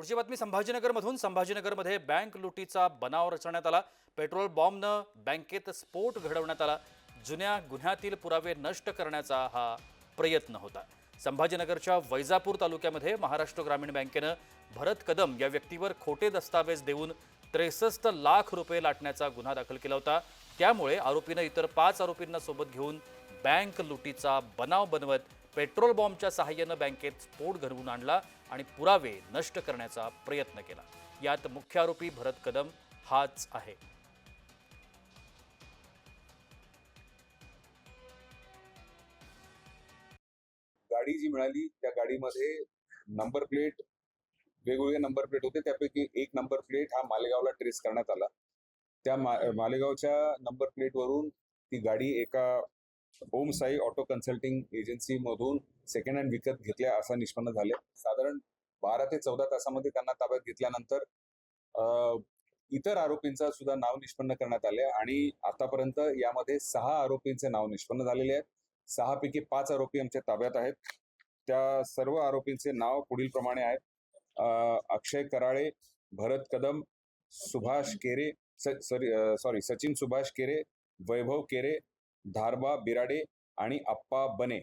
पुढची बातमी संभाजीनगरमधून. संभाजीनगरमध्ये बँक लुटीचा बनाव रचण्यात आला. पेट्रोल बॉम्बनं बँकेत स्फोट घडवण्यात आला. जुन्या गुन्ह्यातील पुरावे नष्ट करण्याचा हा प्रयत्न होता. संभाजीनगरच्या वैजापूर तालुक्यामध्ये महाराष्ट्र ग्रामीण बँकेनं भरत कदम या व्यक्तीवर खोटे दस्तावेज देऊन त्रेसष्ट लाख रुपये लाटण्याचा गुन्हा दाखल केला होता. त्यामुळे आरोपीनं इतर पाच आरोपींना सोबत घेऊन बँक लुटीचा बनाव बनवत पेट्रोल बॉम्बच्या सहाय्यानं बँकेत स्फोट घडवून आणला आणि पुरावे नष्ट करण्याचा प्रयत्न केला. यात मुख्य आरोपी भरत कदम हाच आहे. गाडी जी मिळाली त्या गाडीमध्ये नंबर प्लेट वेगवेगळे नंबर प्लेट होते. त्यापैकी एक नंबर प्लेट हा मालेगावला ट्रेस करण्यात आला. त्या मा मालेगावच्या नंबर प्लेटवरून ती गाडी एका ओम साई ऑटो कन्सल्टिंग एजन्सीमधून सेकंड हँड विकत घेतल्या असं निष्पन्न झाले साधारण बारा ते चौदा तासामध्ये त्यांना ताब्यात घेतल्यानंतर इतर आरोपींचा सुद्धा नाव निष्पन्न करण्यात आले आणि आतापर्यंत यामध्ये सहा आरोपींचे नाव निष्पन्न झालेले आहेत. सहापैकी पाच आरोपी आमच्या ताब्यात आहेत. त्या सर्व आरोपींचे नाव पुढील प्रमाणे आहेत अक्षय कराळे भरत कदम सुभाष केरे सॉरी सॉरी सचिन सुभाष केरे वैभव केरे धारबा बिराडे आणि अप्पा बने.